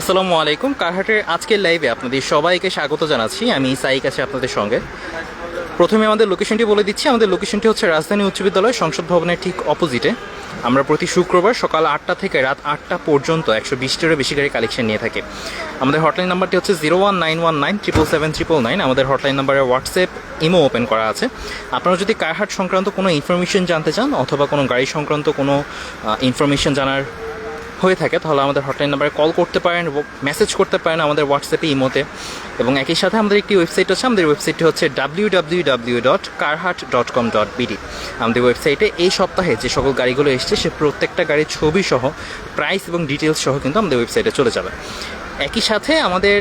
আসসালামু আলাইকুম। কারহাটের আজকের লাইভে আপনাদের সবাইকে স্বাগত জানাচ্ছি। আমি সাইক আছি আপনাদের সঙ্গে। প্রথমে আমাদের লোকেশনটি বলে দিচ্ছি। আমাদের লোকেশনটি হচ্ছে রাজধানী উচ্চ বিদ্যালয় সংসদ ভবনের ঠিক অপোজিটে আমরা প্রতি শুক্রবার সকাল আটটা থেকে রাত আটটা পর্যন্ত একশো বিশটিরও বেশি গাড়ি কালেকশন নিয়ে থাকি। আমাদের হটলাইন নাম্বারটি হচ্ছে zero one nine one nine triple seven triple nine আমাদের হটলাইন নাম্বারে হোয়াটসঅ্যাপ ইমো ওপেন করা আছে। আপনারা যদি কারহাট সংক্রান্ত কোনো ইনফরমেশন জানতে চান, অথবা কোনো গাড়ি সংক্রান্ত কোনো ইনফরমেশন জানার হয়ে থাকে, তাহলে আমাদের হটলাইন নাম্বারে কল করতে পারেন মেসেজ করতে পারেন আমাদের হোয়াটসঅ্যাপে ইমোতে। এবং একই সাথে আমাদের একটি ওয়েবসাইট আছে, আমাদের ওয়েবসাইটটি হচ্ছে W W W dot Carhat dot com dot BD আমাদের ওয়েবসাইটে এই সপ্তাহে যে সকল গাড়িগুলো এসছে, সে প্রত্যেকটা গাড়ির ছবি সহ প্রাইস এবং ডিটেলস সহ কিন্তু আমাদের ওয়েবসাইটে চলে যাবে। একই সাথে আমাদের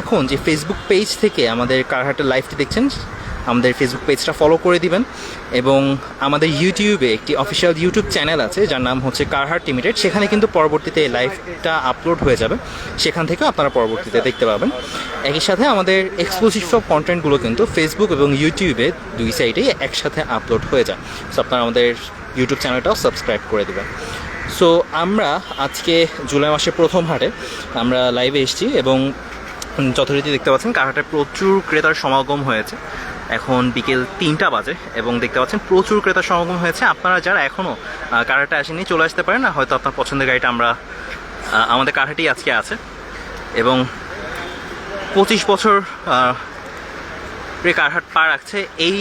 এখন যে ফেসবুক পেজ থেকে আমাদের কারহাটের লাইভটি দেখছেন আমাদের ফেসবুক পেজটা ফলো করে দিবেন। এবং আমাদের ইউটিউবে একটি অফিসিয়াল ইউটিউব চ্যানেল আছে, যার নাম হচ্ছে কারহাট লিমিটেড সেখানে কিন্তু পরবর্তীতে এই লাইভটা আপলোড হয়ে যাবে। সেখান থেকেও আপনারা পরবর্তীতে দেখতে পাবেন। একই সাথে আমাদের এক্সক্লুসিভ সব কন্টেন্টগুলো কিন্তু ফেসবুক এবং ইউটিউবে দুই সাইডেই একসাথে আপলোড হয়ে যায়। সো আপনারা আমাদের ইউটিউব চ্যানেলটাও সাবস্ক্রাইব করে দেবেন। সো আমরা আজকে জুলাই মাসের প্রথম হাটে আমরা লাইভে এসেছি এবং যথারীতি দেখতে পাচ্ছেন কারহাটে প্রচুর ক্রেতার সমাগম হয়েছে। এখন বিকেল তিনটা বাজে এবং দেখতে পাচ্ছেন প্রচুর ক্রেতার সমাগম হয়েছে। আপনারা যারা এখনও কারাটা আসেনি চলে আসতে পারেন না হয়তো আপনার পছন্দের গাড়িটা আমরা আমাদের কারাটি আজকে আছে। এবং পঁচিশ বছর কারহাট পা রাখছে এই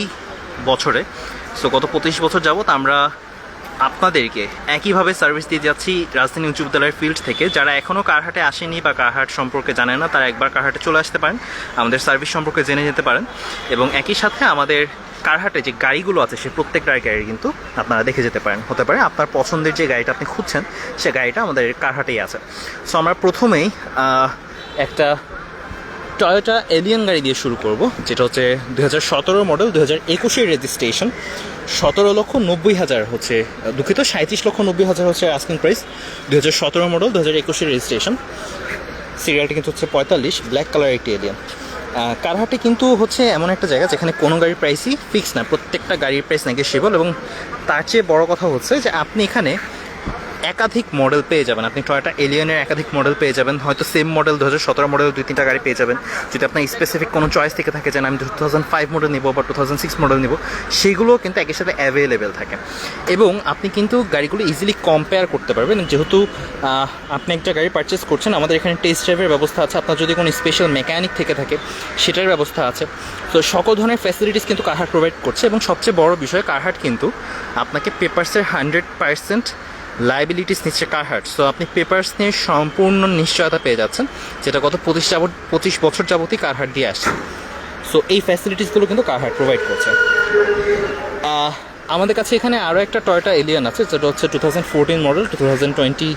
বছরে। সো গত পঁচিশ বছর যাবত আমরা আপনাদেরকে একইভাবে সার্ভিস দিয়ে যাচ্ছি রাজধানী উচ্চ বিদ্যালয়ের ফিল্ড থেকে। যারা এখনও কারহাটে আসেনি বা কারহাট সম্পর্কে জানে না, তারা একবার কারহাটে চলে আসতে পারেন। আমাদের সার্ভিস সম্পর্কে জেনে যেতে পারেন। এবং একই সাথে আমাদের কারহাটে যে গাড়িগুলো আছে, সে প্রত্যেকটা গাড়ি কিন্তু আপনারা দেখে যেতে পারেন। হতে পারে আপনার পছন্দের যে গাড়িটা আপনি খুঁজছেন, সে গাড়িটা আমাদের কারহাটেই আছে। সো আমরা প্রথমেই একটা টয়োটা এলিয়ান গাড়ি দিয়ে শুরু করব, যেটা হচ্ছে দু হাজার সতেরো মডেল দু হাজার একুশের রেজিস্ট্রেশন। সতেরো লক্ষ নব্বই হাজার হচ্ছে, দুঃখিত সাঁত্রিশ লক্ষ নব্বই হাজার হচ্ছে আস্কিং প্রাইস দু হাজার সতেরো মডেল দু হাজার একুশের রেজিস্ট্রেশন। সিরিয়ালটি কিন্তু হচ্ছে পঁয়তাল্লিশ ব্ল্যাক কালার একটি এলিয়ান কারহাটে কিন্তু হচ্ছে এমন একটা জায়গা যেখানে কোনো গাড়ির প্রাইসই ফিক্স না, প্রত্যেকটা গাড়ির প্রাইস নেগেশিয়েবল এবং তার চেয়ে বড় কথা হচ্ছে যে আপনি এখানে একাধিক মডেল পেয়ে যাবেন। আপনি টয়োটা এলিয়নের একাধিক মডেল পেয়ে যাবেন। হয়তো সেম মডেল দু হাজার সতেরো মডেল দুই তিনটা গাড়ি পেয়ে যাবেন। যদি আপনার স্পেসিফিক কোনো চয়েস থেকে থাকে যেন আমি টু থাউজেন্ড ফাইভ মডেল নিবো বা টু থাউজেন্ড সিক্স মডেল নিবো সেগুলো কিন্তু একই সাথে অ্যাভেলেবেল থাকে। এবং আপনি কিন্তু গাড়িগুলো ইজিলি কম্পেয়ার করতে পারবেন। যেহেতু আপনি একটা গাড়ি পারচেস করছেন, আমাদের এখানে টেস্ট ড্রাইভের ব্যবস্থা আছে। আপনার যদি কোনো স্পেশাল মেকানিক থেকে থাকে, সেটার ব্যবস্থা আছে। তো সকল ধরনের ফ্যাসিলিটিস কিন্তু কারহাট প্রোভাইড করছে। এবং সবচেয়ে বড় বিষয় কারহাট কিন্তু আপনাকে পেপার্সের হান্ড্রেড পার্সেন্ট লাইবিলিটিস নিচ্ছে কারহাট সো আপনি পেপার্স নিয়ে সম্পূর্ণ নিশ্চয়তা পেয়ে যাচ্ছেন, যেটা গত পঁচিশ যাবত পঁচিশ বছর যাবতই কারহাট দিয়ে আসছে। সো এই ফ্যাসিলিটিসগুলো কিন্তু কারহাট প্রোভাইড করছে। আমাদের কাছে এখানে আরও একটা টয়টা এলিয়ান আছে, যেটা হচ্ছে two thousand fourteen model two thousand twenty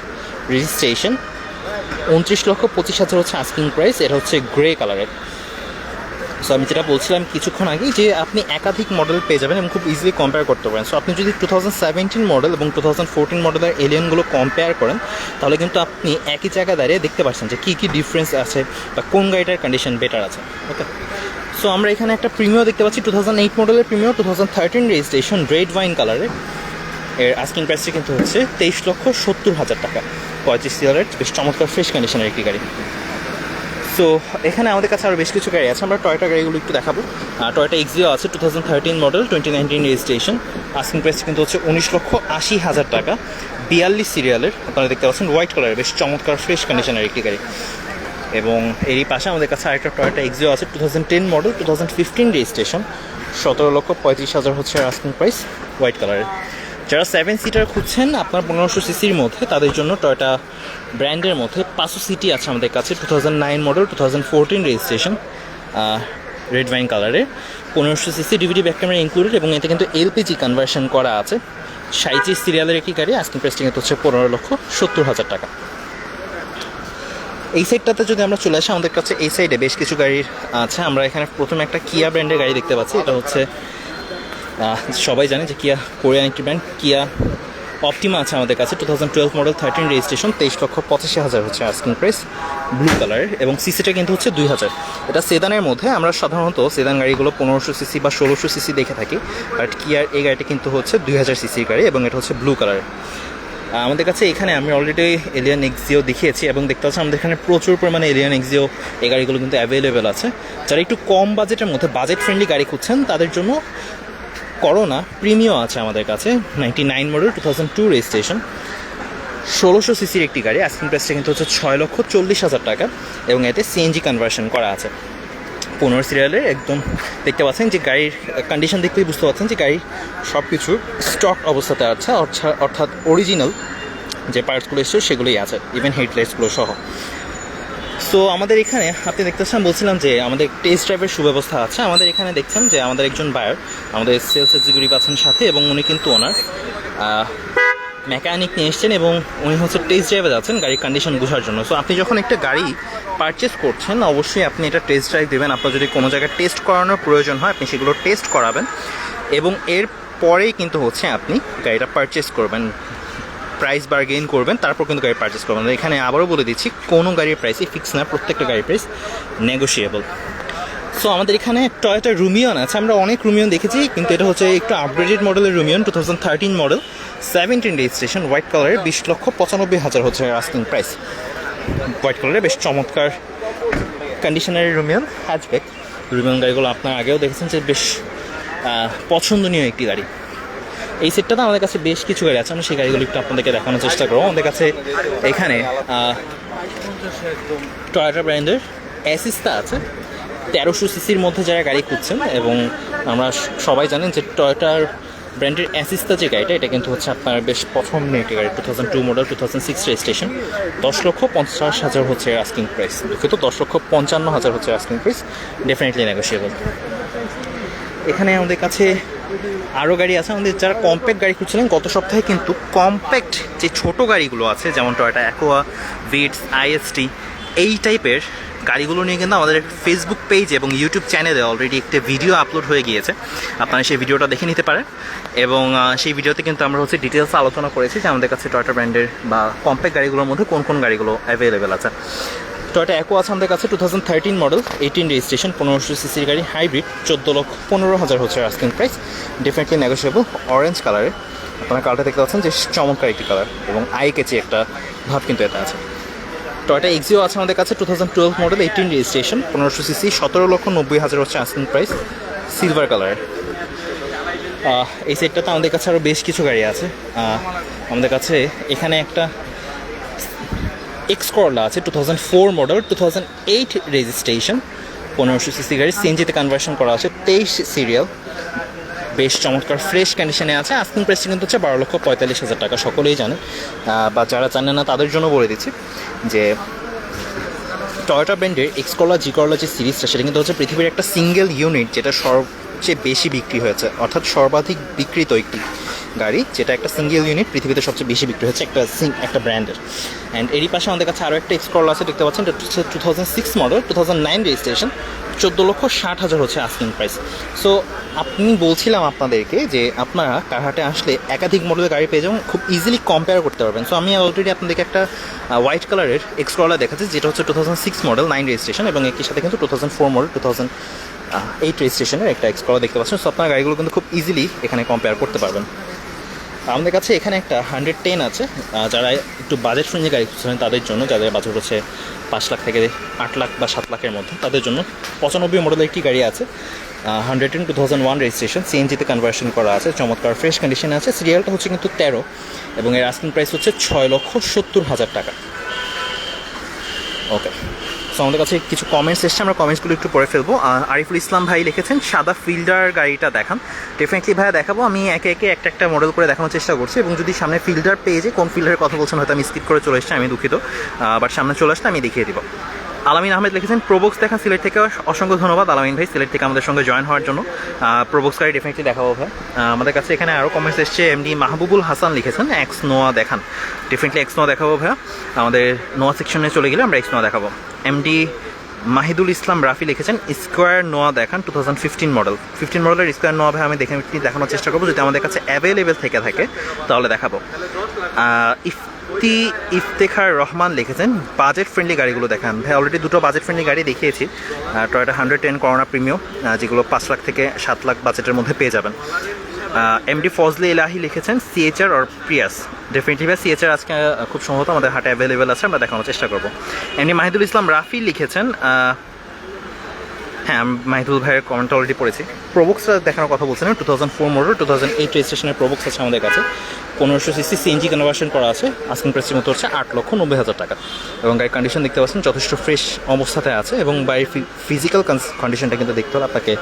registration উনত্রিশ লক্ষ পঁচিশ হাজার হচ্ছে আস্কিং প্রাইস এটা হচ্ছে গ্রে কালারের সো আমি যেটা বলছিলাম কিছুক্ষণ আগে যে আপনি একাধিক মডেল পেয়ে যাবেন এবং খুব ইজিলি কম্পেয়ার করতে পারেন। সো আপনি যদি টু থাউজেন্ড সেভেন্টিন মডেল এবং টু থাউজেন্ড ফোরটিন মডেলের এলিয়নগুলো কম্পেয়ার করেন, তাহলে কিন্তু আপনি একই জায়গায় দাঁড়িয়ে দেখতে পাচ্ছেন যে কী কী ডিফারেন্স আছে বা কোন গাড়িটার কন্ডিশন বেটার আছে। ওকে সো আমরা এখানে একটা প্রিমিও দেখতে পাচ্ছি। টু থাউজেন্ড এইট মডেলের Premio two thousand thirteen registration red wine কালারের এর। আস্কিং প্রাইসটি কিন্তু হচ্ছে তেইশ লক্ষ সত্তর হাজার টাকা। পঁয়ত্রিশ সিয়ারের বেশ চমৎকার ফ্রেশ কন্ডিশনের একটি গাড়ি। সো এখানে আমাদের কাছে আরও বেশ কিছু গাড়ি আছে, আমরা টয়টা গাড়িগুলো একটু দেখাবো। টয়টা এক্সিও আছে two thousand thirteen model twenty nineteen registration asking price কিন্তু হচ্ছে উনিশ লক্ষ আশি হাজার টাকা। বিয়াল্লিশ সিরিয়ালের আপনারা দেখতে পাচ্ছেন হোয়াইট কালারের বেশ চমৎকার ফ্রেশ কন্ডিশনের একটি গাড়ি। এবং এরই পাশে আমাদের কাছে আরেকটা টয়টা এক্সিও আছে two thousand ten model two thousand fifteen registration সতেরো লক্ষ পঁয়ত্রিশ হাজার হচ্ছে আস্কিং প্রাইস হোয়াইট কালারের যারা সেভেন সিটার খুঁজছেন, আপনার পনেরোশো সিসির মধ্যে, তাদের জন্য টয়টা ব্র্যান্ডের মধ্যে পাঁচশো সিটি আছে আমাদের কাছে two thousand nine model two thousand fourteen registration red wine কালারের পনেরোশো CC DVD back camera included এবং এতে কিন্তু এলপিজি কনভার্সন করা আছে। সাইজি সিরিয়ালের একটি গাড়ি আজকে প্রেসটিং কিন্তু হচ্ছে পনেরো লক্ষ সত্তর হাজার টাকা। এই সাইডটাতে যদি আমরা চলে আসি, আমাদের কাছে এই সাইডে বেশ কিছু গাড়ির আছে। আমরা এখানে প্রথমে একটা কিয়া ব্র্যান্ডের গাড়ি দেখতে পাচ্ছি, এটা হচ্ছে সবাই জানে যে কিয়া কোরিয়ান একটি ব্র্যান্ড কিয়া অপটিমা আছে আমাদের কাছে two thousand twelve model thirteen registration তেইশ লক্ষ পঁচাশি হাজার হচ্ছে আস্কিং প্রাইস ব্লু কালারের এবং সিসিটা কিন্তু হচ্ছে দুই হাজার। এটা সেদানের মধ্যে আমরা সাধারণত সেদান গাড়িগুলো পনেরোশো সিসি বা ষোলোশো সিসি দেখে থাকি বাট কিয়ার এই গাড়িটা কিন্তু হচ্ছে দুই হাজার সিসির গাড়ি এবং এটা হচ্ছে ব্লু কালারের আহ, আমাদের কাছে এখানে আমি অলরেডি এলিয়ান এক্সিও দেখিয়েছি এবং দেখতে পাচ্ছি আমাদের এখানে প্রচুর পরিমাণে এলিয়ান এক্সিও এই গাড়িগুলো কিন্তু অ্যাভেলেবেল আছে। যারা একটু কম বাজেটের মধ্যে বাজেট ফ্রেন্ডলি গাড়ি খুঁজছেন তাদের জন্য করোনা প্রিমিও আছে আমাদের কাছে ninety nine model two thousand two registration ষোলোশো সিসির একটি গাড়ি আস্কিং প্রাইসটা কিন্তু হচ্ছে ছয় লক্ষ চল্লিশ হাজার টাকা এবং এতে সিএনজি কনভার্সন করা আছে। পনেরো সিরিয়ালের একদম দেখতে পাচ্ছেন যে গাড়ির কন্ডিশন দেখতেই বুঝতে পারছেন যে গাড়ির সব কিছু স্টক অবস্থাতে আছে অর্থাৎ অর্থাৎ অরিজিনাল যে পার্টসগুলো এসেছে সেগুলোই আছে ইভেন হেডলাইটসগুলো সহ। সো আমাদের এখানে আপনি দেখতে পাচ্ছেন বলছিলাম যে আমাদের টেস্ট ড্রাইভের সুব্যবস্থা আছে। আমাদের এখানে দেখছেন যে আমাদের একজন বায়ার আমাদের সেলস এক্সিকিউটিভ আছেন সাথে এবং উনি কিন্তু ওনার মেকানিক নিয়ে এসছেন এবং উনি হচ্ছে টেস্ট ড্রাইভে যাচ্ছেন গাড়ির কন্ডিশন বোঝার জন্য। সো আপনি যখন একটা গাড়ি পারচেস করছেন, অবশ্যই আপনি এটা টেস্ট ড্রাইভ দেবেন। আপনার যদি কোনো জায়গায় টেস্ট করানোর প্রয়োজন হয়, আপনি সেগুলো টেস্ট করাবেন এবং এর পরেই কিন্তু হচ্ছে আপনি গাড়িটা পারচেস করবেন। প্রাইস বার্গেন করবেন, তারপর কিন্তু গাড়ি পারচেস করবেন। এখানে আবারও বলে দিচ্ছি, কোনো গাড়ির প্রাইসই ফিক্স না, প্রত্যেকটা গাড়ির প্রাইস নেগোশিয়েবল সো আমাদের এখানে টয়োটা রুমিয়ন আছে, আমরা অনেক রুমিয়ন দেখেছি, কিন্তু এটা হচ্ছে একটু আপগ্রেডেড মডেলের Rumion two thousand thirteen model seventeen registration white কালারের বিশ লক্ষ পঁচানব্বই হাজার হচ্ছে আস্কিং প্রাইস হোয়াইট কালারের বেশ চমৎকার কন্ডিশনের রুমিয়ন হ্যাচব্যাক রুমিয়ন গাড়িগুলো আপনার আগেও দেখেছেন যে বেশ পছন্দনীয় একটি গাড়ি। এই সেটটাতে আমাদের কাছে বেশ কিছু গাড়ি আছে, আমরা সেই গাড়িগুলো একটু আপনাদেরকে দেখানোর চেষ্টা করব। আমাদের কাছে এখানে টয়োটা ব্র্যান্ডের অ্যাসিস্তা আছে। তেরোশো সিসির মধ্যে যারা গাড়ি খুঁজছেন এবং আমরা সবাই জানেন যে টয়োটার ব্র্যান্ডের অ্যাসিস্তা যে গাড়িটা, এটা কিন্তু হচ্ছে আপনার বেশ পছন্দের একটি গাড়ি two thousand two model two thousand six registration দশ লক্ষ পঞ্চাশ হাজার হচ্ছে আস্কিং প্রাইস দুঃখিত, দশ লক্ষ পঞ্চান্ন হাজার হচ্ছে আস্কিং প্রাইস ডেফিনেটলি নেগোসিয়েবল এখানে আমাদের কাছে আরও গাড়ি আছে, আমাদের যারা কম্প্যাক্ট গাড়ি খুঁজছিলেন গত সপ্তাহে কিন্তু কম্প্যাক্ট যে ছোট গাড়িগুলো আছে, যেমন টয়টা অ্যাকোয়া ভিটস আইএসটি এই টাইপের গাড়িগুলো নিয়ে কিন্তু আমাদের ফেসবুক পেজ এবং ইউটিউব চ্যানেলে অলরেডি একটা ভিডিও আপলোড হয়ে গিয়েছে। আপনারা সেই ভিডিওটা দেখে নিতে পারেন এবং সেই ভিডিওতে কিন্তু আমরা হচ্ছে ডিটেলস আলোচনা করেছি যে আমাদের কাছে টয়টা ব্র্যান্ডের বা কম্প্যাক্ট গাড়িগুলোর মধ্যে কোন কোন গাড়িগুলো অ্যাভেলেবেল আছে। টয়টা অ্যাকো আছে আমাদের কাছে two thousand thirteen model eighteen registration পনেরোশো সিসির গাড়ি হাইব্রিড চোদ্দ লক্ষ পনেরো হাজার হচ্ছে asking price definitely negotiable orange কালারে আপনারা কালারটা দেখতে পাচ্ছেন যে চমৎকার একটি কালার এবং আই কেচি একটা ভাব কিন্তু এটা আছে। টয়টা এক্সিও আছে আমাদের কাছে two thousand twelve model eighteen registration পনেরোশো সিসি সতেরো লক্ষ নব্বই হাজার হচ্ছে আস্কিং প্রাইস সিলভার কালারের এই সেটটাতে আমাদের কাছে আরও বেশ কিছু গাড়ি আছে। আমাদের কাছে এখানে একটা এক্স করলা আছে two thousand four model two thousand eight registration পনেরোশো সিসি গাড়ি সিএনজিতে কনভার্সন করা আছে, তেইশ সিরিয়াল বেশ চমৎকার ফ্রেশ কন্ডিশনে আছে আস্কিং প্রাইস কিন্তু হচ্ছে বারো লক্ষ পঁয়তাল্লিশ হাজার টাকা, সকলেই জানে। বা যারা জানে না, তাদের জন্য বলে দিচ্ছি যে টয়োটা ব্র্যান্ডের এক্সকলা জি করলা যে সিরিজটা সেটা কিন্তু হচ্ছে পৃথিবীর একটা সিঙ্গেল ইউনিট যেটা সবচেয়ে বেশি বিক্রি হয়েছে, অর্থাৎ সর্বাধিক বিক্রিত একটি গাড়ি, যেটা একটা সিঙ্গেল ইউনিট পৃথিবীতে সবচেয়ে বেশি বিক্রি হচ্ছে একটা সিং একটা ব্র্যান্ডের অ্যান্ড এরই পাশে আমাদের কাছে আরও একটা এক্সকলা আছে, দেখতে পাচ্ছেন two thousand six model two thousand nine registration চোদ্দ লক্ষ ষাট হাজার হচ্ছে আস্কিং প্রাইস সো আপনি বলছিলাম আপনাদেরকে যে আপনারা কারহাটে আসলে একাধিক মডেলের গাড়ি পেয়ে যাবেন, খুব ইজিলি কম্পেয়ার করতে পারবেন। সো আমি অলরেডি আপনাদেরকে একটা হোয়াইট কালারের এক্সকলা দেখাচ্ছি, যেটা হচ্ছে two thousand six model nine registration এবং একই সাথে কিন্তু two thousand four model two thousand eight রেজিস্ট্রেশনের একটা এক্সকলা দেখতে পাচ্ছেন। সো আপনার গাড়িগুলো কিন্তু খুব ইজিলি এখানে কম্পেয়ার করতে পারবেন। আমাদের কাছে এখানে একটা হান্ড্রেড টেন আছে। যারা একটু বাজেট ফ্রেন্ডলি গাড়ি খুঁজছেন তাদের জন্য যাদের বাজেট হচ্ছে পাঁচ লাখ থেকে আট লাখ বা সাত লাখের মধ্যে, তাদের জন্য পঁচানব্বই মডেলের একটি গাড়ি আছে। Hundred ten two thousand one registration সিএনজিতে কনভার্সন করা আছে, চমৎকার ফ্রেশ কন্ডিশনে আছে। সিরিয়ালটা হচ্ছে কিন্তু তেরো এবং এর আস্কিং প্রাইস হচ্ছে ছয় লক্ষ সত্তর হাজার টাকা। ওকে সো আমাদের কাছে কিছু কমেন্টস এসছে, আমরা কমেন্টসগুলো একটু পরে ফেলব। আরিফুল ইসলাম ভাই লিখেছেন, সাদা ফিল্ডার গাড়িটা দেখান। ডেফিনেটলি ভাইয়া দেখাবো, আমি একে একে একটা একটা মডেল করে দেখানোর চেষ্টা করছি এবং যদি সামনে ফিল্ডার পেয়ে যে কোন ফিল্ডারের কথা বলছেন হয়তো আমি স্কিপ করে চলে এসেছি, আমি দুঃখিত। বাট সামনে চলে আসলে আমি দেখিয়ে দিব। আলামিন আহমেদ লিখেছেন, প্রোবক্স দেখা সিলেট থেকে অসংখ্য ধন্যবাদ। আলামিন ভাই, সিলেট থেকে আমাদের সঙ্গে জয়েন হওয়ার জন্য। প্রবক্স কারি ডেফিনেটলি দেখাবো ভাই। আমাদের কাছে এখানে আরও কমেন্টস এসছে এমডি মাহবুবুল হাসান লিখেছেন এক্স নোয়া দেখান। ডেফিনেটলি এক্স নোয়া দেখাবো ভাইয়া। আমাদের নোয়া সেকশনে চলে গেলে আমরা এক্স নোয়া দেখাবো। এমডি মাহিদুল ইসলাম রাফি লিখেছেন, স্কোয়ার নোয়া দেখান two thousand fifteen model fifteen মডেলের স্কোয়ার নোয়া ভাই, আমি দেখে দেখানোর চেষ্টা করব। যদি আমাদের কাছে অ্যাভেলেবেল থেকে থাকে, তাহলে দেখাবো। ইফতি, ইফতেখার রহমান লিখেছেন বাজেট ফ্রেন্ডলি গাড়িগুলো দেখান। ভাই অলরেডি দুটো বাজেট ফ্রেন্ডলি গাড়ি দেখিয়েছি। Toyota hundred ten Corona premium যেগুলো পাঁচ লাখ থেকে সাত লাখ বাজেটের মধ্যে পেয়ে যাবেন। এমডি ফজলে ইলাহি লিখেছেন সিএচআর আর প্রিয়াস ডেফিনেটলি ভাই সিএচআর আজকে খুব সম্ভবত আমাদের হাটে অ্যাভেলেবেল আছে, আমরা দেখানোর চেষ্টা করব। এমনি মাহিদুল ইসলাম রাফি লিখেছেন হ্যাঁ আমি মাহিদুল ভাইয়ের কমেন্ট অলরেডি পড়েছি। প্রোবক্সটা দেখানোর কথা বলছিলাম two thousand four model two thousand eight রেজিস্ট্রেশনের প্রোবক্স আছে আমাদের কাছে। পনেরোশো সিসি সিএনজি কনভার্সন করা আছে আস্কিং প্রাইসের মতো হচ্ছে আট লক্ষ নব্বই হাজার টাকা। এবং গাড়ির কন্ডিশন দেখতে পাচ্ছেন, যথেষ্ট ফ্রেশ অবস্থাতে আছে এবং বাড়ির ফিজিক্যাল কন্ডিশনটা কিন্তু দেখতে হলে আপনাকে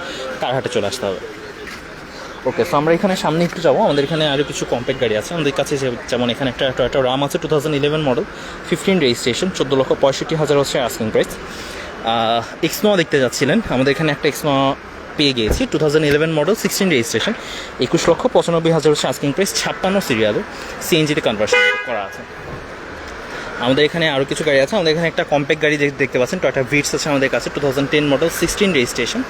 কারহাটে চলে আসতে হবে? ওকে সো আমরা এখানে সামনে একটু যাব। আমাদের এখানে আরও কিছু কম্প্যাক্ট গাড়ি আছে। আমাদের কাছে যেমন এখানে একটা টয়টা রাম আছে two thousand eleven model fifteen registration চোদ্দ লক্ষ পঁয়ষট্টি হাজার হচ্ছে আস্কিং প্রাইস এক্সনোয়া দেখতে যাচ্ছিলেন। আমাদের এখানে একটা এক্সনোয়া পেয়ে গিয়েছি। Two thousand eleven model sixteen registration একুশ লক্ষ পঁচানব্বই হাজার হচ্ছে আস্কিং প্রাইস ছাপ্পান্ন সিরিয়ালে সিএনজিতে কনভার্সন করা আছে। আমাদের এখানে আরও কিছু গাড়ি আছে। আমাদের এখানে একটা কম্প্যাক্ট গাড়ি দেখ- দেখতে পাচ্ছেন। টয়টা ভিটস আছে আমাদের কাছে। Two thousand ten model sixteen registration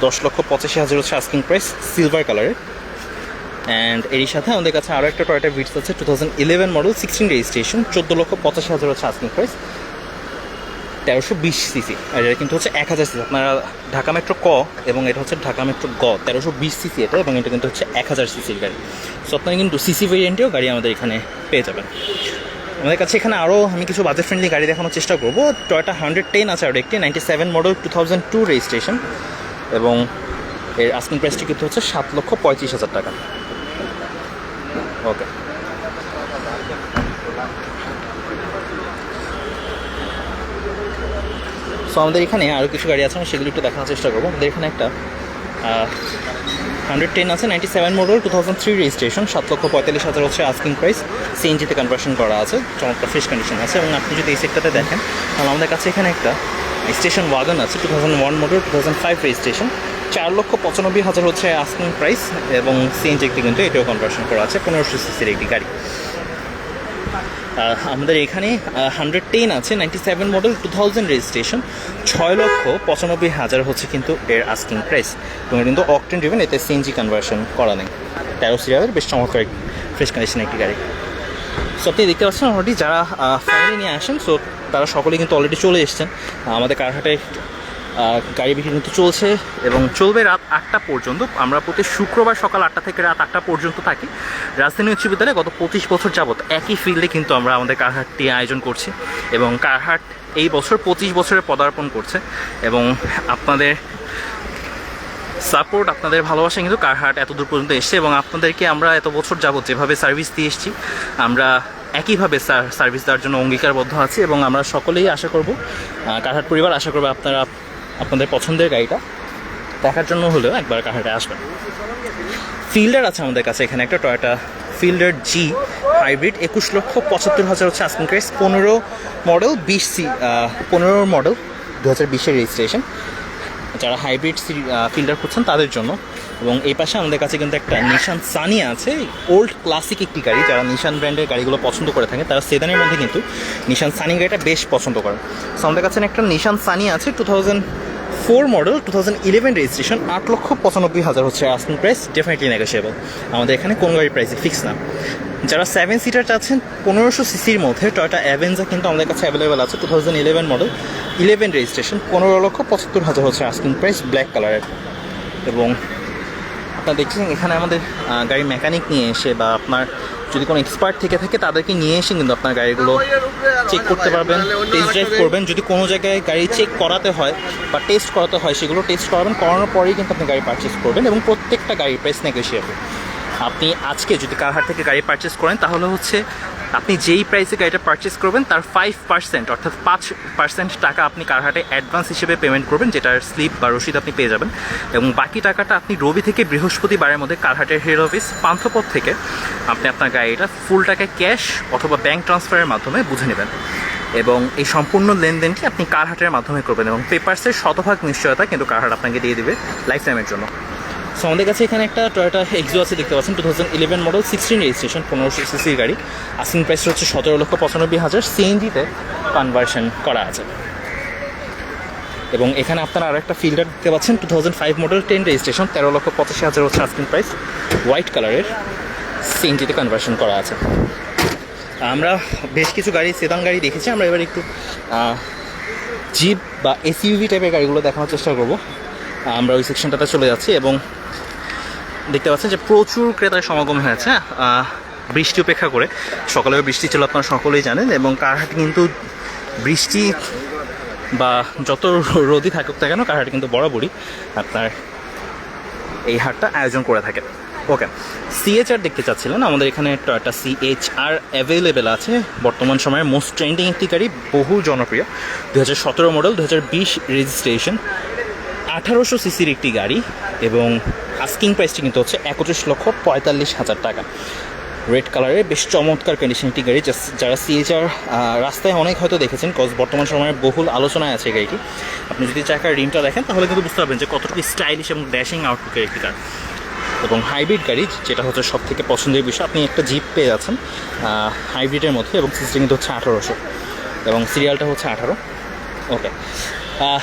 দশ লক্ষ পঁচাশি হাজার হচ্ছে আস্কিং প্রাইস সিলভার কালারের অ্যান্ড এরই সাথে আমাদের কাছে আরও একটা টয়টা ভিটস আছে two thousand eleven model sixteen registration চোদ্দ লক্ষ পঁচাশি হাজার হচ্ছে আস্কিং প্রাইস তেরোশো বিশ সিসি আর এটা কিন্তু হচ্ছে এক হাজার সিসি আপনারা ঢাকা মেট্রো ক এবং এটা হচ্ছে ঢাকা মেট্রো গ, তেরোশো বিশ সিসি এটা এবং এটা কিন্তু হচ্ছে এক হাজার সিসির গাড়ি। সো আপনারা কিন্তু সিসি ভেরিয়েন্টেও গাড়ি আমাদের এখানে পেয়ে যাবেন। আমাদের কাছে এখানে আরও আমি কিছু বাজেট ফ্রেন্ডলি গাড়ি দেখানোর চেষ্টা করব। টয়টা হান্ড্রেড টেন আছে আর একটি ninety seven model two thousand two registration এবং এর আস্কিং প্রাইসটি কিন্তু হচ্ছে সাত লক্ষ পঁয়ত্রিশ হাজার টাকা। ওকে সো আমাদের এখানে আরও কিছু গাড়ি আছে, আমি সেগুলো একটু দেখানোর চেষ্টা করব। আমাদের এখানে একটা হান্ড্রেড টেন আছে ninety seven model two thousand three registration সাত লক্ষ পঁয়তাল্লিশ হাজার হচ্ছে আস্কিং প্রাইস সিএনজিতে কনভার্সন করা আছে, চমৎকার ফ্রেশ কন্ডিশন আছে, এবং আপনি যদি এই সেক্টরটা দেখেন, তাহলে আমাদের কাছে এখানে একটা স্টেশন ওয়াগন আছে two thousand one model two thousand five registration চার লক্ষ পঁচানব্বই হাজার হচ্ছে আস্কিং প্রাইস এবং সিএনজি একটি কিন্তু এটাও কনভার্সন করা আছে, পনেরোশো সিসির একটি গাড়ি। আমাদের এখানে হান্ড্রেড টেন আছে ninety seven model two thousand registration ছয় লক্ষ পঁচানব্বই হাজার হচ্ছে কিন্তু এর আস্কিং প্রাইস এবং কিন্তু অকটেন ড্রিভেন এতে সিএনজি কনভার্সন করা নেই। তেরো সিরিয়ালের বেশ চমৎকার ফ্রেশ কন্ডিশন একটি গাড়ি। সো আপনি দেখতে পাচ্ছেন অলরেডি যারা ফ্যামিলি নিয়ে আসেন সো তারা সকলেই কিন্তু অলরেডি চলে এসেছেন। আমাদের কারহাটে গাড়ি বিক্রি কিন্তু চলছে এবং চলবে রাত আটটা পর্যন্ত। আমরা প্রতি শুক্রবার সকাল আটটা থেকে রাত আটটা পর্যন্ত থাকি। রাজধানী উচ্চ বিদ্যালয়ে গত পঁচিশ বছর যাবত একই ফিল্ডে কিন্তু আমরা আমাদের কারহাটটি আয়োজন করছি এবং কারহাট এই বছর পঁচিশ বছরে পদার্পণ করছে এবং আপনাদের সাপোর্ট আপনাদের ভালোবাসা কিন্তু কারহাট এত দূর পর্যন্ত এসছে এবং আপনাদেরকে আমরা এত বছর যাবত যেভাবে সার্ভিস দিয়ে এসেছি, আমরা একইভাবে সার্ভিস দেওয়ার জন্য অঙ্গীকারবদ্ধ আছি এবং আমরা সকলেই আশা করব কারহাট পরিবার আশা করব আপনারা আপনাদের পছন্দের গাড়িটা। দেখার জন্য হলেও একবার কারহাটে আসবেন। ফিল্ডার আছে আমাদের কাছে এখানে, একটা টয়োটা ফিল্ডার জি হাইব্রিড একুশ লক্ষ পঁচাত্তর হাজার হচ্ছে আস্কিং প্রাইস পনেরো মডেল বিশ সি পনেরো মডেল দু হাজার বিশের রেজিস্ট্রেশন যারা হাইব্রিড সি ফিল্ডার খুঁজছেন তাদের জন্য। এবং এই পাশে আমাদের কাছে কিন্তু একটা নিশান সানি আছে ওল্ড ক্লাসিক একটি গাড়ি। যারা নিশান ব্র্যান্ডের গাড়িগুলো পছন্দ করে থাকে তারা সেদানের মধ্যে কিন্তু নিশান সানি গাড়িটা বেশ পছন্দ করে সো আমাদের কাছে একটা নিশান সানি আছে two thousand four model two thousand eleven registration, আট লক্ষ পঁচানব্বই হাজার হচ্ছে আস্কিং প্রাইস ডেফিনেটলি নেগোসিয়েবল আমাদের এখানে কোন গাড়ির প্রাইসে ফিক্স না। যারা সেভেন সিটার চাচ্ছেন পনেরোশো সিসির মধ্যে টয়টা অ্যাভেঞ্জা কিন্তু আমাদের কাছে অ্যাভেলেবেল আছে two thousand eleven model eleven registration, পনেরো লক্ষ পঁচাত্তর হাজার হচ্ছে আস্কিং প্রাইস ব্ল্যাক কালারের এবং আপনারা দেখছেন এখানে আমাদের গাড়ির মেকানিক নিয়ে এসে বা আপনার যদি কোনো এক্সপার্ট থেকে থাকে, তাদেরকে নিয়ে এসে কিন্তু আপনার গাড়িগুলো চেক করতে পারবেন টেস্ট ড্রাইভ করবেন। যদি কোনো জায়গায় গাড়ি চেক করাতে হয় বা টেস্ট করাতে হয়, সেগুলো টেস্ট করাবেন। করানোর পরেই কিন্তু আপনি গাড়ি পারচেস করবেন এবং প্রত্যেকটা গাড়ির প্রাইস নেগোসিয়েবল আপনি আজকে যদি কারহাট থেকে গাড়ি পারচেস করেন, তাহলে হচ্ছে আপনি যেই প্রাইসে গাড়িটা পারচেস করবেন, তার ফাইভ পার্সেন্ট অর্থাৎ পাঁচ পার্সেন্ট টাকা আপনি কারহাটে অ্যাডভান্স হিসেবে পেমেন্ট করবেন, যেটার স্লিপ বা রসিদ আপনি পেয়ে যাবেন। এবং বাকি টাকাটা আপনি রবি থেকে বৃহস্পতিবারের মধ্যে কারহাটের হেড অফিস পান্থপথ থেকে আপনি আপনার গাড়িটা ফুল টাকা ক্যাশ অথবা ব্যাংক ট্রান্সফারের মাধ্যমে বুঝে নেবেন। এবং এই সম্পূর্ণ লেনদেনটি আপনি কারহাটের মাধ্যমে করবেন এবং পেপার্সের শতভাগ নিশ্চয়তা কিন্তু কারহাট আপনাকে দিয়ে দেবে লাইফ টাইমের জন্য। সো আমাদের কাছে এখানে একটা টয়োটা এক্সো আছে, দেখতে পাচ্ছেন two thousand eleven model sixteen registration পনেরোশো সিসির গাড়ি। আসিং প্রাইস হচ্ছে সতেরো লক্ষ পঁচানব্বই হাজার। সিএনজিতে কনভার্সন করা আছে। এবং এখানে আপনারা আরও একটা ফিল্ডার দেখতে পাচ্ছেন two thousand five model ten registration তেরো লক্ষ পঁচাশি হাজার হচ্ছে আস্কিং প্রাইস হোয়াইট কালারের সিএনজিতে কনভার্সন করা আছে। আমরা বেশ কিছু গাড়ি সেদান গাড়ি দেখেছি। আমরা এবার একটু জিপ বা এসইউভি টাইপের গাড়িগুলো দেখানোর চেষ্টা করব। আমরা ওই সেকশনটাতে চলে যাচ্ছি এবং দেখতে পাচ্ছেন যে প্রচুর ক্রেতার সমাগম হয়েছে বৃষ্টি উপেক্ষা করে। সকালেও বৃষ্টি ছিল, আপনারা সকলেই জানেন, এবং কারহাট কিন্তু বৃষ্টি বা যত রোদই থাকুক না কেন কারহাট কিন্তু বরাবরই আপনার এই হাটটা আয়োজন করে থাকে। ওকে সিএচআর দেখতে চাচ্ছিলেন, আমাদের এখানে টয়টা সিএচআর অ্যাভেলেবেল আছে। বর্তমান সময়ে মোস্ট ট্রেন্ডিং একটি গাড়ি, বহু জনপ্রিয়। দু হাজার সতেরো মডেল দু হাজার বিশ রেজিস্ট্রেশন আঠারোশো সিসির একটি গাড়ি। এবং আস্কিং প্রাইসটি কিন্তু হচ্ছে একত্রিশ লক্ষ পঁয়তাল্লিশ হাজার টাকা। রেড কালারের বেশ চমৎকার কন্ডিশন একটি গাড়ি যারা সিএচআর রাস্তায় অনেক হয়তো দেখেছেন কজ বর্তমান সময়ে বহুল আলোচনায় আছে গাড়িটি। আপনি যদি চাকার রিমটা দেখেন, তাহলে কিন্তু বুঝতে পারবেন যে কতটুকু স্টাইলিশ এবং ড্যাশিং আউটলুকের একটি কার এবং হাইব্রিড গাড়ি, যেটা হচ্ছে সব থেকে পছন্দের বিষয়, আপনি একটা জিপ পেয়ে যাচ্ছেন হাইব্রিডের মধ্যে, এবং সিসি কিন্তু হচ্ছে আঠারোশো। এবং সিরিয়ালটা হচ্ছে আঠারো। ওকে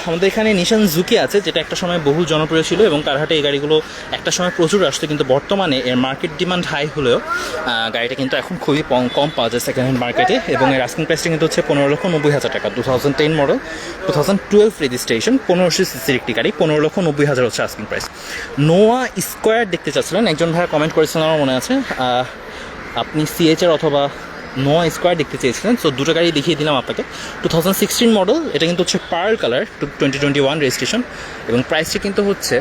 আমাদের এখানে নিশান জুকি আছে, যেটা একটা সময় বহু জনপ্রিয় ছিল এবং কারহাটে এই গাড়িগুলো একটা সময় প্রচুর আসতো, কিন্তু বর্তমানে এর মার্কেট ডিমান্ড হাই হলেও গাড়িটা কিন্তু এখন খুবই কম কম পাওয়া যায় সেকেন্ড হ্যান্ড মার্কেটে এবং এর আস্কিং প্রাইসটা কিন্তু হচ্ছে পনেরো লক্ষ নব্বই হাজার টাকা। Two thousand ten model two thousand twelve registration পনেরোশো সিসির একটি গাড়ি, পনেরো লক্ষ নব্বই হাজার হচ্ছে আস্কিং প্রাইস নোয়া স্কোয়ার দেখতে চাচ্ছিলেন, একজন ভাইয়া কমেন্ট করেছিলেন, আমার মনে আছে। আপনি সিএচআর অথবা নোয়া স্কোয়ার দেখতে চেয়েছিলেন। সো দুটো গাড়ি দেখিয়ে দিলাম আপনাকে। টু থাউজেন্ড সিক্সটিন মডেল এটা কিন্তু হচ্ছে pearl colour two twenty twenty one registration এবং প্রাইসটি কিন্তু হচ্ছে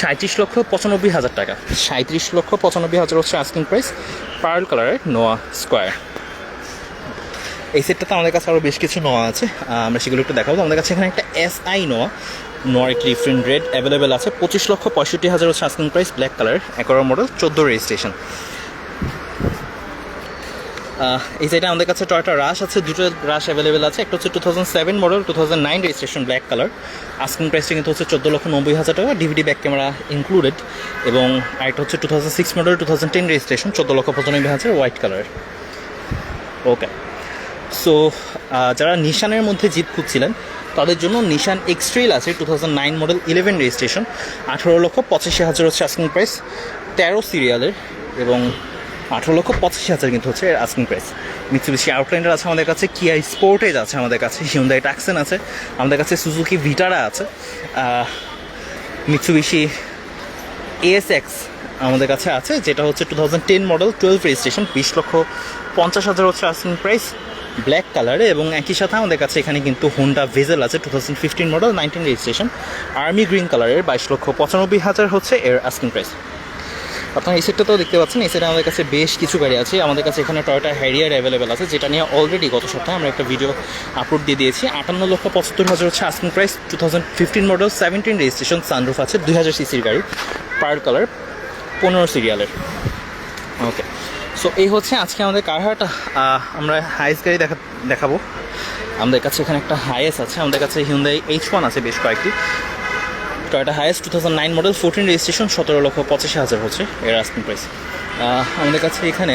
সাঁত্রিশ লক্ষ পঁচানব্বই হাজার টাকা। সাঁত্রিশ লক্ষ পঁচানব্বই হাজার হচ্ছে আস্কিং প্রাইস পার্ল কালারের নোয়া স্কোয়ার এই সেটটাতে আমাদের কাছে আরও বেশ কিছু নোয়া আছে। আমরা সেগুলো একটু দেখাবো। আমাদের কাছে এখানে একটা এস আই নোয়া নোয়ার একটি ডিফারেন্ট রেড অ্যাভেলেবেল আছে। পঁচিশ লক্ষ পঁয়ষট্টি হাজার হচ্ছে আস্কিং প্রাইস ব্ল্যাক কালার একর মডেল চোদ্দ রেজিস্ট্রেশন এই সাইডে আমাদের কাছে টয়টা রাশ আছে, দুটো রাশ অ্যাভেলেবেল আছে। একটা হচ্ছে two thousand seven model two thousand nine registration black colour asking প্রাইসটা কিন্তু হচ্ছে চোদ্দ লক্ষ নব্বই হাজার টাকা ডিভিডি ব্যাক ক্যামেরা ইনক্লুডেড এবং আরেকটা হচ্ছে two thousand six model two thousand ten registration চোদ্দ লক্ষ পঁচানব্বই হাজার হোয়াইট কালার ওকে সো যারা নিশানের মধ্যে জিপ খুঁজছিলেন, তাদের জন্য নিশান এক্সট্রেল আছে two thousand nine model eleven registration আঠেরো লক্ষ পঁচাশি হাজার হচ্ছে আস্কিং প্রাইস তেরো সিরিয়ালের এবং আঠেরো লক্ষ পঁচাশি হাজার কিন্তু হচ্ছে এর আস্কিং প্রাইস মিৎসুবিশি আউটলাইনার আছে আমাদের কাছে কিয়া স্পোর্টেজ আছে আমাদের কাছে হিউন্দাই ট্যাক্সেন আছে, আমাদের কাছে সুজুকি ভিটারা আছে মিৎসুবিশি এএসএক্স আমাদের কাছে আছে, যেটা হচ্ছে two thousand ten model twelve registration বিশ লক্ষ পঞ্চাশ হাজার হচ্ছে আস্কিং প্রাইস ব্ল্যাক কালারে এবং একই সাথে আমাদের কাছে এখানে কিন্তু হোন্ডা ভেজেল আছে two thousand fifteen model nineteen registration army green কালারের বাইশ লক্ষ পঁচানব্বই হাজার হচ্ছে এর আস্কিং প্রাইস আপনারা এই সেটটাতেও দেখতে পাচ্ছেন, এই সেটে আমাদের কাছে বেশ কিছু গাড়ি আছে। আমাদের কাছে এখানে টয়টা হ্যারিয়ার অ্যাভেলেবেল আছে, যেটা নিয়ে অলরেডি গত সপ্তাহে আমরা একটা ভিডিও আপলোড দিয়ে দিয়েছি। আটান্ন লক্ষ পঁচাত্তর হাজার হচ্ছে asking price two thousand fifteen model seventeen registration sunroof আছে, দুই হাজার সিসির গাড়ি পার কালার, পনেরো সিরিয়ালের। ওকে সো এই হচ্ছে আজকে আমাদের কারহাট আমরা হাইস গাড়ি দেখা, দেখাবো। আমাদের কাছে এখানে একটা হাইয়েস আছে, আমাদের কাছে হিউন্দাই এইচ ওয়ান আছে বেশ কয়েকটি। Toyota Hiace two thousand nine model fourteen registration সতেরো লক্ষ পঁচাশি হাজার হচ্ছে এর আস্কিং প্রাইস আমাদের কাছে এখানে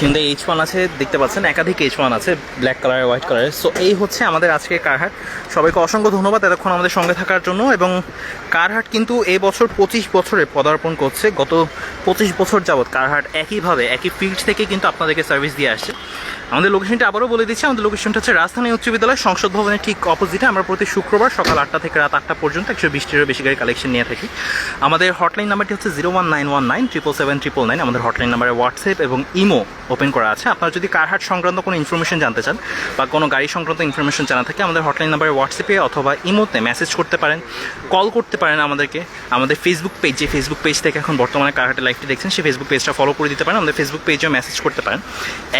হিন্দাই এইচ ওয়ান আছে, দেখতে পাচ্ছেন, একাধিক এইচ ওয়ান আছে ব্ল্যাক কালারের হোয়াইট কালারের সো এই হচ্ছে আমাদের আজকে কারহাট সবাইকে অসংখ্য ধন্যবাদ এতক্ষণ আমাদের সঙ্গে থাকার জন্য, এবং কারহাট কিন্তু এই বছর পঁচিশ বছরে পদার্পণ করছে। গত পঁচিশ বছর যাবৎ কারহাট একইভাবে, একই ফিল্ড থেকে কিন্তু আপনাদেরকে সার্ভিস দিয়ে আসছে। আমাদের লোকেশনটা আবারও বলে দিচ্ছি, আমাদের লোকেশনটা হচ্ছে রাজধানী উচ্চ বিদ্যালয়, সংসদ ভবনের ঠিক অপোজিটে আমরা প্রতি শুক্রবার সকাল আটটা থেকে রাত আটটা পর্যন্ত একশো বিশটিরও বেশি গাড়ি কালেকশন নিয়ে থাকি। আমাদের হটলাইন নাম্বারটি হচ্ছে zero one nine one nine triple seven triple nine আমাদের হটলাইন নাম্বারে হোয়াটসঅ্যাপ এবং ইমো ওপেন করা আছে। আপনারা যদি কারহাট সংক্রান্ত কোনো ইনফরমেশন জানতে চান বা কোনো গাড়ি সংক্রান্ত ইনফরমেশন জানা থাকে, আমাদের হটলাইন নাম্বারে হোয়াটসঅ্যাপে অথবা ইমোতে মেসেজ করতে পারেন কল করতে পারেন আমাদেরকে। আমাদের ফেসবুক পেজ যে ফেসবুক পেজ থেকে এখন বর্তমানে কারহাটের লাইফটি দেখছেন, সেই ফেসবুক পেজটা ফলো করে দিতে পারেন। আমাদের ফেসবুক পেজেও মেসেজ করতে পারেন।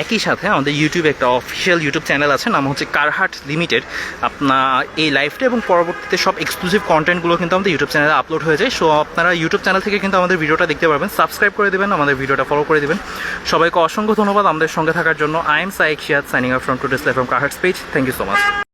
একই সাথে আমাদের ইউটিউবে একটা অফিসিয়াল ইউটিউব চ্যানেল আছে, নাম হচ্ছে কারহাট লিমিটেড আপনার এই লাইফটা এবং পরবর্তীতে সব এক্সক্লুসিভ কন্টেন্টগুলো কিন্তু আমাদের ইউটিউব চ্যানেলে আপলোড হয়ে যায়। সো আপনারা ইউটিউব চ্যানেল থেকে কিন্তু আমাদের ভিডিওটা দেখতে পারবেন। সাবস্ক্রাইব করে দেবেন, আমাদের ভিডিওটা ফলো করে দেবেন। সবাইকে অসংখ্য ধন্যবাদ আমাদের সঙ্গে থাকার জন্য। I am Saik Shiad signing up from to display from Carhaat page thank you so much